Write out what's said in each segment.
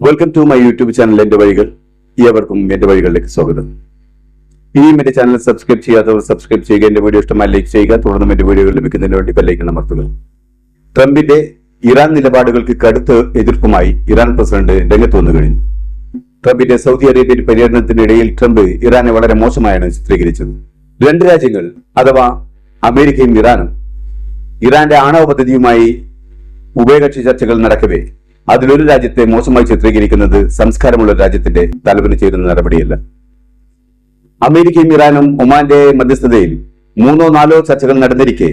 Welcome to my YouTube channel എന്റെ വഴികൾ. ഏവർക്കും എന്റെ വഴികളിലേക്ക് സ്വാഗതം. ഇനിയും എന്റെ ചാനൽ സബ്സ്ക്രൈബ് ചെയ്യാത്തവർ സബ്സ്ക്രൈബ് ചെയ്യുക എന്റെ വീഡിയോ ഇഷ്ടമായി ലൈക്ക് ചെയ്യുക തുടർന്നും എന്റെ വീഡിയോകൾ ലഭിക്കുന്നതിന് വേണ്ടി ബെല്ലൈക്കൺ അമർത്തുക. ട്രംപിന്റെ ഇറാൻ നിലപാടുകൾക്ക് കടുത്ത് എതിർപ്പുമായി ഇറാൻ പ്രസിഡന്റ് രംഗത്ത് വന്നു കഴിഞ്ഞു. ട്രംപിന്റെ സൗദി അറേബ്യൻ പര്യടനത്തിനിടയിൽ ട്രംപ് ഇറാനെ വളരെ മോശമായാണ് ചിത്രീകരിച്ചത്. രണ്ട് രാജ്യങ്ങൾ അഥവാ അമേരിക്കയും ഇറാനും ഇറാന്റെ ആണവ പദ്ധതിയുമായി ഉഭയകക്ഷി ചർച്ചകൾ നടക്കവേ അതിലൊരു രാജ്യത്തെ മോശമായി ചിത്രീകരിക്കുന്നത് സംസ്കാരമുള്ള രാജ്യത്തിന്റെ തലവന് ചേരുന്ന നടപടിയല്ല. അമേരിക്കയും ഇറാനും ഒമാന്റെ മധ്യസ്ഥതയിൽ മൂന്നോ നാലോ ചർച്ചകൾ നടന്നിരിക്കെ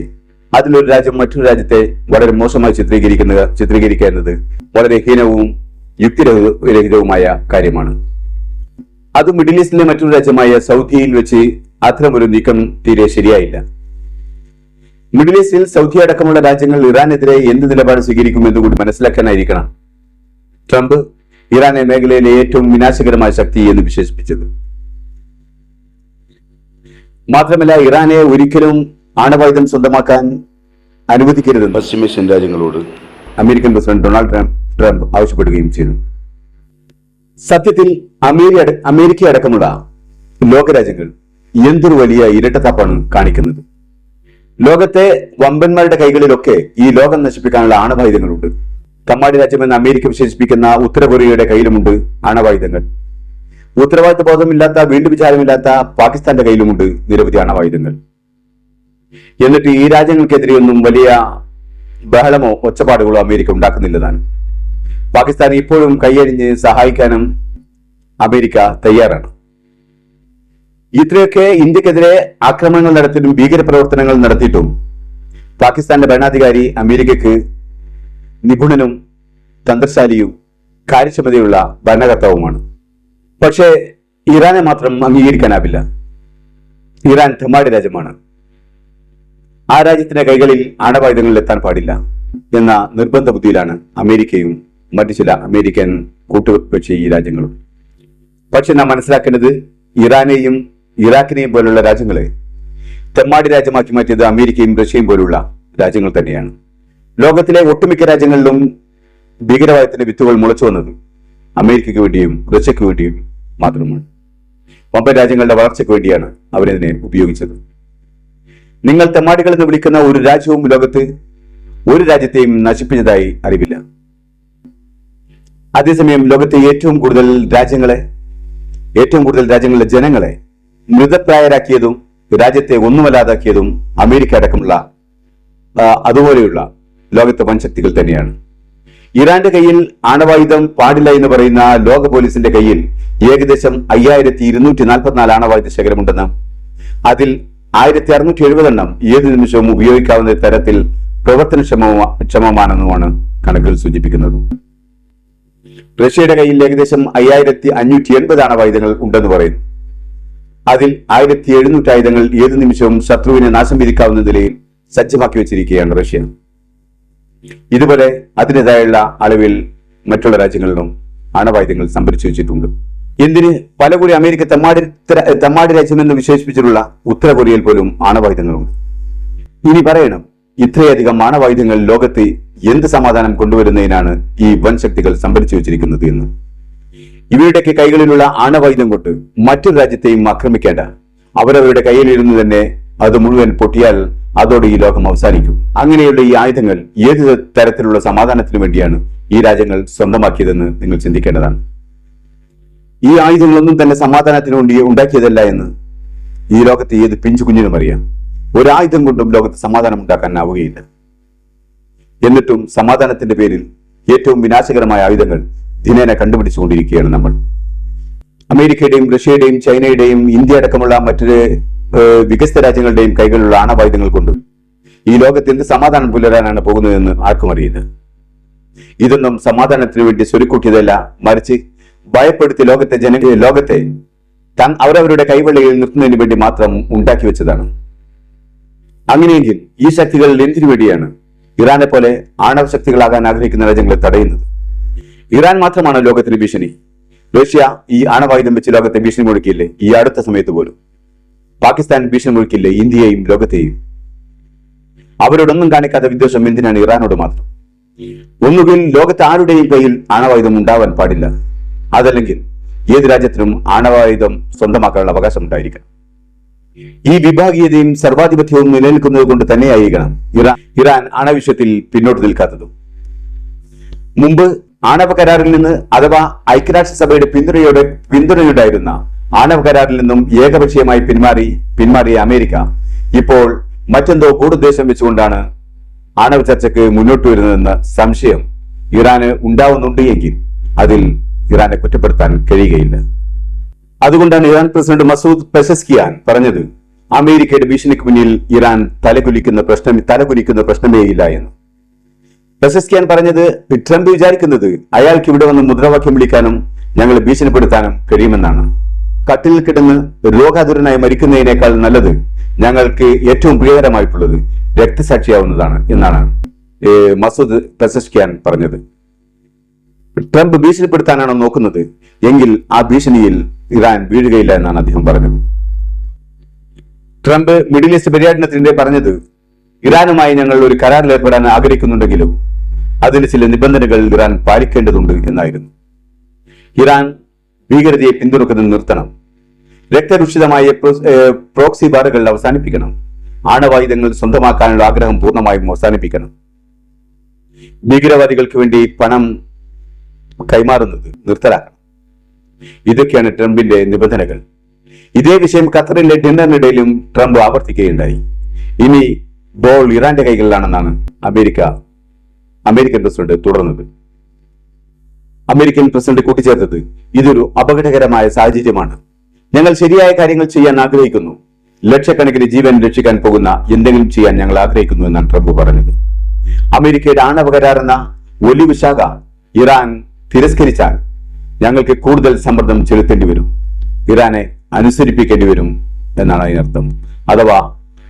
അതിലൊരു രാജ്യം മറ്റൊരു രാജ്യത്തെ വളരെ മോശമായി ചിത്രീകരിക്കുന്ന ചിത്രീകരിക്കുക എന്നത് വളരെ ഹീനവും യുക്തിരഹിതവുമായ കാര്യമാണ്. അത് മിഡിൽ ഈസ്റ്റിലെ മറ്റൊരു രാജ്യമായ സൗദിയിൽ വെച്ച് അത്തരമൊരു നീക്കം തീരെ ശരിയായില്ല. മിഡിൽ ഈസ്റ്റിൽ സൗദി അടക്കമുള്ള രാജ്യങ്ങൾ ഇറാനെതിരെ എന്ത് നിലപാട് സ്വീകരിക്കുമെന്ന് കൂടി മനസ്സിലാക്കാനായിരിക്കണം. ട്രംപ് ഇറാനെ മേഖലയിലെ ഏറ്റവും വിനാശകരമായ ശക്തി എന്ന് വിശേഷിപ്പിച്ചത്. മാത്രമല്ല ഇറാനെ ഒരിക്കലും ആണവായുധം സ്വന്തമാക്കാൻ അനുവദിക്കരുത് പശ്ചിമേഷ്യൻ രാജ്യങ്ങളോട് American president Donald Trump Trump ആവശ്യപ്പെടുകയും ചെയ്തു. സത്യത്തിൽ അമേരിക്ക അമേരിക്ക അടക്കമുള്ള ലോകരാജ്യങ്ങൾ എന്തൊരു വലിയ ഇരട്ടത്താപ്പാണ് കാണിക്കുന്നത്. ലോകത്തെ വമ്പന്മാരുടെ കൈകളിലൊക്കെ ഈ ലോകം നശിപ്പിക്കാനുള്ള ആണവായുധങ്ങളുണ്ട്. തമ്മാടി രാജ്യമെന്ന് അമേരിക്ക വിശേഷിപ്പിക്കുന്ന ഉത്തര കൊറിയയുടെ കയ്യിലുമുണ്ട് ആണവായുധങ്ങൾ ഉത്തരവാദിത്ത ബോധമില്ലാത്ത വീണ്ടും വിചാരമില്ലാത്ത പാകിസ്ഥാന്റെ കയ്യിലുമുണ്ട് നിരവധി ആണവായുധങ്ങൾ എന്നിട്ട് ഈ രാജ്യങ്ങൾക്കെതിരെയൊന്നും വലിയ ബഹളമോ ഒച്ചപ്പാടുകളോ അമേരിക്ക ഉണ്ടാക്കുന്നില്ലതാണ്. പാകിസ്ഥാൻ ഇപ്പോഴും കൈയഴിഞ്ഞ് സഹായിക്കാനും അമേരിക്ക തയ്യാറാണ്. ഇത്രയൊക്കെ ഇന്ത്യക്കെതിരെ ആക്രമണങ്ങൾ നടത്തിയിട്ടും ഭീകരപ്രവർത്തനങ്ങൾ നടത്തിയിട്ടും പാകിസ്ഥാന്റെ ഭരണാധികാരി അമേരിക്കക്ക് നിപുണനും തന്ത്രശാലിയും കാര്യക്ഷമതയുള്ള ഭരണകർത്താവുമാണ്. പക്ഷേ ഇറാനെ മാത്രം അംഗീകരിക്കാനാവില്ല. ഇറാൻ തെമ്മാടി രാജ്യമാണ്. ആ രാജ്യത്തിന്റെ കൈകളിൽ ആണവായുധങ്ങൾ എത്താൻ പാടില്ല എന്ന നിർബന്ധ ബുദ്ധിയിലാണ് അമേരിക്കയും മറ്റു ചില അമേരിക്കൻ കൂട്ടുകക്ഷി ഈ രാജ്യങ്ങളും. പക്ഷെ നാം മനസ്സിലാക്കേണ്ടത് ഇറാനെയും ഇറാഖിനെയും പോലുള്ള രാജ്യങ്ങളെ തെമ്മാടി രാജ്യമാക്കി മാറ്റിയത് അമേരിക്കയും റഷ്യയും പോലുള്ള രാജ്യങ്ങൾ തന്നെയാണ്. ലോകത്തിലെ ഒട്ടുമിക്ക രാജ്യങ്ങളിലും ഭീകരവാദത്തിന്റെ വിത്തുകൾ മുളച്ചു വന്നത് അമേരിക്കയ്ക്ക് വേണ്ടിയും റഷ്യക്ക് വേണ്ടിയും മാത്രമാണ്. വമ്പൻ രാജ്യങ്ങളുടെ വളർച്ചയ്ക്ക് വേണ്ടിയാണ് അവരതിനെ ഉപയോഗിച്ചത്. നിങ്ങൾ തെമ്മാടികൾ എന്ന് വിളിക്കുന്ന ഒരു രാജ്യവും ലോകത്ത് ഒരു രാജ്യത്തെയും നശിപ്പിച്ചതായി അറിവില്ല. അതേസമയം ലോകത്തെ ഏറ്റവും കൂടുതൽ രാജ്യങ്ങളെ ഏറ്റവും കൂടുതൽ രാജ്യങ്ങളിലെ ജനങ്ങളെ മൃതപ്രായരാക്കിയതും രാജ്യത്തെ ഒന്നുമല്ലാതാക്കിയതും അമേരിക്ക അടക്കമുള്ള അതുപോലെയുള്ള ലോകത്തെ വൻശക്തികൾ തന്നെയാണ്. ഇറാന്റെ കയ്യിൽ ആണവായുധം പാടില്ല എന്ന് പറയുന്ന ലോക പോലീസിന്റെ കയ്യിൽ ഏകദേശം അയ്യായിരത്തി ഇരുന്നൂറ്റി നാൽപ്പത്തിനാല് ആണവായുധ ശേഖരമുണ്ടെന്ന്. അതിൽ ആയിരത്തി അറുന്നൂറ്റി എഴുപതെണ്ണം ഏത് നിമിഷവും ഉപയോഗിക്കാവുന്ന തരത്തിൽ പ്രവർത്തനക്ഷമമാണെന്നുമാണ് കണക്കുകൾ സൂചിപ്പിക്കുന്നത്. റഷ്യയുടെ കയ്യിൽ ഏകദേശം അയ്യായിരത്തി അഞ്ഞൂറ്റി എൺപത് ആണവായുധങ്ങൾ ഉണ്ടെന്ന് പറയുന്നു. അതിൽ ആയിരത്തി എഴുന്നൂറ്റി ആയുധങ്ങൾ ഏത് നിമിഷവും ശത്രുവിനെ നാശം വിധിക്കാവുന്ന നിലയിൽ സജ്ജമാക്കി വെച്ചിരിക്കുകയാണ് റഷ്യ. ഇതുപോലെ അതിന്റെതായുള്ള അളവിൽ മറ്റുള്ള രാജ്യങ്ങളിലും ആണവായുധങ്ങൾ സംഭരിച്ചു വെച്ചിട്ടുണ്ട്. എന്തിന് പല കൂടി അമേരിക്ക തെമ്മാടി തെമ്മാടി രാജ്യമെന്ന് വിശേഷിപ്പിച്ചിട്ടുള്ള ഉത്തര കൊറിയയിൽ പോലും ആണവായുധങ്ങളുണ്ട്. ഇനി പറയണം ഇത്രയധികം ആണവായുധങ്ങൾ ലോകത്ത് എന്ത് സമാധാനം കൊണ്ടുവരുന്നതിനാണ് ഈ വൻ ശക്തികൾ സംഭരിച്ചു വെച്ചിരിക്കുന്നത് എന്ന്. ഇവരുടെയൊക്കെ കൈകളിലുള്ള ആണവായുധം കൊണ്ട് മറ്റൊരു രാജ്യത്തെയും ആക്രമിക്കേണ്ട. അവരവരുടെ കയ്യിലിരുന്ന് തന്നെ അത് മുഴുവൻ പൊട്ടിയാൽ അതോടെ ഈ ലോകം അവസാനിക്കും. അങ്ങനെയുള്ള ഈ ആയുധങ്ങൾ ഏത് തരത്തിലുള്ള സമാധാനത്തിനു വേണ്ടിയാണ് ഈ രാജ്യങ്ങൾ സ്വന്തമാക്കിയതെന്ന് നിങ്ങൾ ചിന്തിക്കേണ്ടതാണ്. ഈ ആയുധങ്ങളൊന്നും തന്നെ സമാധാനത്തിന് വേണ്ടി ഉണ്ടാക്കിയതല്ല എന്ന് ഈ ലോകത്തെ ഏത് പിഞ്ചു കുഞ്ഞിനും അറിയാം. ഒരായുധം കൊണ്ടും ലോകത്ത് സമാധാനം ഉണ്ടാക്കാനാവുകയില്ല. എന്നിട്ടും സമാധാനത്തിന്റെ പേരിൽ ഏറ്റവും വിനാശകരമായ ആയുധങ്ങൾ ദിനേന കണ്ടുപിടിച്ചുകൊണ്ടിരിക്കുകയാണ് നമ്മൾ. അമേരിക്കയുടെയും റഷ്യയുടെയും ചൈനയുടെയും ഇന്ത്യ അടക്കമുള്ള മറ്റൊരു വികസിത രാജ്യങ്ങളുടെയും കൈകളിലുള്ള ആണവായുധങ്ങൾ കൊണ്ട് ഈ ലോകത്ത് എന്ത് സമാധാനം പുലരാനാണ് പോകുന്നതെന്ന് ആർക്കും അറിയില്ല. ഇതൊന്നും സമാധാനത്തിന് വേണ്ടി സ്വരുക്കൂട്ടിയതല്ല മറിച്ച് ഭയപ്പെടുത്തി ലോകത്തെ ജന ലോകത്തെ തൻ- അവരവരുടെ കൈവെള്ളയിൽ നിർത്തുന്നതിന് വേണ്ടി മാത്രം ഉണ്ടാക്കി വെച്ചതാണ്. അങ്ങനെയെങ്കിൽ ഈ ശക്തികൾ എന്തിനു വേണ്ടിയാണ് ഇറാനെ പോലെ ആണവ ശക്തികളാകാൻ ആഗ്രഹിക്കുന്ന രാജ്യങ്ങളെ തടയുന്നത്? ഇറാൻ മാത്രമാണ് ലോകത്തിന് ഭീഷണി. റഷ്യ ഈ ആണവായുധം വെച്ച് ലോകത്തെ ഭീഷണി മുഴക്കിയില്ലേ ഈ അടുത്ത സമയത്ത് പോലും. പാകിസ്ഥാൻ ഭീഷണി മുഴുക്കില്ലേ ഇന്ത്യയെയും ലോകത്തെയും? അവരോടൊന്നും കാണിക്കാത്ത വിദ്വേഷം എന്തിനാണ് ഇറാനോട് മാത്രം? ഒന്നുകിൽ ലോകത്ത് ആരുടെയും കയ്യിൽ ആണവായുധം ഉണ്ടാവാൻ പാടില്ല. അതല്ലെങ്കിൽ ഏത് രാജ്യത്തിനും ആണവായുധം സ്വന്തമാക്കാനുള്ള അവകാശം ഉണ്ടായിരിക്കണം. ഈ വിഭാഗീയതയും സർവാധിപത്യവും നിലനിൽക്കുന്നത് കൊണ്ട് തന്നെയായിരിക്കണം ഇറാൻ ഇറാൻ ആണവിഷയത്തിൽ പിന്നോട്ട് നിൽക്കാത്തതും. മുമ്പ് ആണവ കരാറിൽ നിന്ന് അഥവാ ഐക്യരാഷ്ട്രസഭയുടെ പിന്തുണയോടെ പിന്തുണയുണ്ടായിരുന്ന ആണവ കരാറിൽ നിന്നും ഏകപക്ഷീയമായി പിന്മാറി പിന്മാറിയ അമേരിക്ക ഇപ്പോൾ മറ്റെന്തോ കൂടുദ്ദേശം വെച്ചുകൊണ്ടാണ് ആണവ ചർച്ചയ്ക്ക് മുന്നോട്ട് വരുന്നതെന്ന സംശയം ഇറാന് ഉണ്ടാവുന്നുണ്ട് എങ്കിൽ അതിൽ ഇറാനെ കുറ്റപ്പെടുത്താൻ കഴിയുകയില്ല. അതുകൊണ്ടാണ് ഇറാൻ പ്രസിഡന്റ് മസൂദ് പെസസ്കിയാൻ പറഞ്ഞത് അമേരിക്കയുടെ ഭീഷണിക്ക് മുന്നിൽ ഇറാൻ തലകുലിക്കുന്ന പ്രശ്നം തലകുലിക്കുന്ന പ്രശ്നമേ ഇല്ല എന്ന്. പെസസ്കിയാൻ പറഞ്ഞത് ട്രംപ് വിചാരിക്കുന്നത് അയാൾക്ക് ഇവിടെ വന്ന് മുദ്രാവാക്യം വിളിക്കാനും ഞങ്ങൾ ഭീഷണിപ്പെടുത്താനും കഴിയുമെന്നാണ്. കട്ടിൽ കിടന്ന് രോഗാതുരനായി മരിക്കുന്നതിനേക്കാൾ നല്ലത് ഞങ്ങൾക്ക് ഏറ്റവും പ്രിയകരമായിട്ടുള്ളത് രക്തസാക്ഷിയാവുന്നതാണ് എന്നാണ് മസൂദ് പെസസ്കിയാൻ പറഞ്ഞത്. ട്രംപ് ഭീഷണിപ്പെടുത്താനാണോ നോക്കുന്നത്? എങ്കിൽ ആ ഭീഷണിയിൽ ഇറാൻ വീഴുകയില്ല എന്നാണ് അദ്ദേഹം പറഞ്ഞത്. ട്രംപ് മിഡിൽ ഈസ്റ്റ് പര്യടനത്തിനിടെ പറഞ്ഞത് ഇറാനുമായി ഞങ്ങൾ ഒരു കരാറിൽ ഏർപ്പെടാൻ ആഗ്രഹിക്കുന്നുണ്ടെങ്കിലും അതിന് ചില നിബന്ധനകൾ ഇറാൻ പാലിക്കേണ്ടതുണ്ട് എന്നായിരുന്നു. ഇറാൻ ഭീകരതയെ പിന്തുണക്കുന്നത് നിർത്തണം. രക്തരൂഷിതമായ പ്രോക്സി ബാറുകൾ അവസാനിപ്പിക്കണം. ആണവായുധങ്ങൾ സ്വന്തമാക്കാനുള്ള ആഗ്രഹം പൂർണമായും അവസാനിപ്പിക്കണം. ഭീകരവാദികൾക്ക് വേണ്ടി പണം കൈമാറുന്നത് നിർത്തലാക്കണം. ഇതൊക്കെയാണ് ട്രംപിന്റെ നിബന്ധനകൾ. ഇതേ വിഷയം ഖത്തറിലെ ഡിന്നറിനിടയിലും ട്രംപ് ആവർത്തിക്കുകയുണ്ടായി. ഇനി ബോൾ ഇറാന്റെ കൈകളിലാണെന്നാണ് അമേരിക്ക അമേരിക്കൻ പ്രസിഡന്റ് തുടർന്നത്. അമേരിക്കൻ പ്രസിഡന്റ് കൂട്ടിച്ചേർത്തത് ഇതൊരു അപകടകരമായ സാഹചര്യമാണ്. ഞങ്ങൾ ശരിയായ കാര്യങ്ങൾ ചെയ്യാൻ ആഗ്രഹിക്കുന്നു. ലക്ഷക്കണക്കിന് ജീവൻ രക്ഷിക്കാൻ പോകുന്ന എന്തെങ്കിലും ചെയ്യാൻ ഞങ്ങൾ ആഗ്രഹിക്കുന്നു എന്നാണ് ട്രംപ് പറഞ്ഞത്. അമേരിക്കയുടെ ആണവ കരാർ എന്ന ഒലിവ് ശാഖ ഇറാൻ തിരസ്കരിച്ചാൽ ഞങ്ങൾക്ക് കൂടുതൽ സമ്മർദ്ദം ചെലുത്തേണ്ടി വരും. ഇറാനെ അനുസരിപ്പിക്കേണ്ടി വരും എന്നാണ് അതിനർത്ഥം. അഥവാ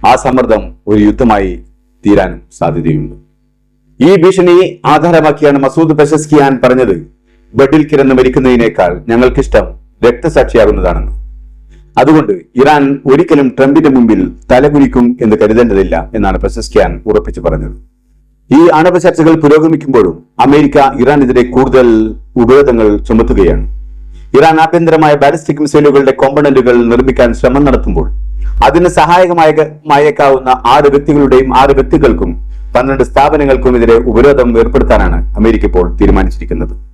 ആ സമ്മർദ്ദം ഒരു യുദ്ധമായി തീരാനും സാധ്യതയുണ്ട്. ഈ ഭീഷണി ആധാരമാക്കിയാണ് മസൂദ് പ്രശസ്കിയാൻ പറഞ്ഞത്. ബെഡിൽ കിടന്ന് മരിക്കുന്നതിനേക്കാൾ ഞങ്ങൾക്കിഷ്ടം രക്തസാക്ഷിയാകുന്നതാണെന്ന്. അതുകൊണ്ട് ഇറാൻ ഒരിക്കലും ട്രംപിന്റെ മുമ്പിൽ തലകുനിക്കും എന്ന് കരുതേണ്ടതില്ല എന്നാണ് പ്രശസ്കിയാൻ ഉറപ്പിച്ചു പറഞ്ഞത്. ഈ ആണവ ചർച്ചകൾ പുരോഗമിക്കുമ്പോഴും അമേരിക്ക ഇറാനെതിരെ കൂടുതൽ ഉപരോധങ്ങൾ ചുമത്തുകയാണ്. ഇറാൻ ആഭ്യന്തരമായ ബാലിസ്റ്റിക് മിസൈലുകളുടെ കോമ്പണന്റുകൾ നിർമ്മിക്കാൻ ശ്രമം നടത്തുമ്പോൾ അതിന് സഹായകമായേക്കാവുന്ന ആറ് വ്യക്തികളുടെയും ആറ് വ്യക്തികൾക്കും പന്ത്രണ്ട് സ്ഥാപനങ്ങൾക്കും എതിരെ ഉപരോധം ഏർപ്പെടുത്താനാണ് അമേരിക്ക ഇപ്പോൾ തീരുമാനിച്ചിരിക്കുന്നത്.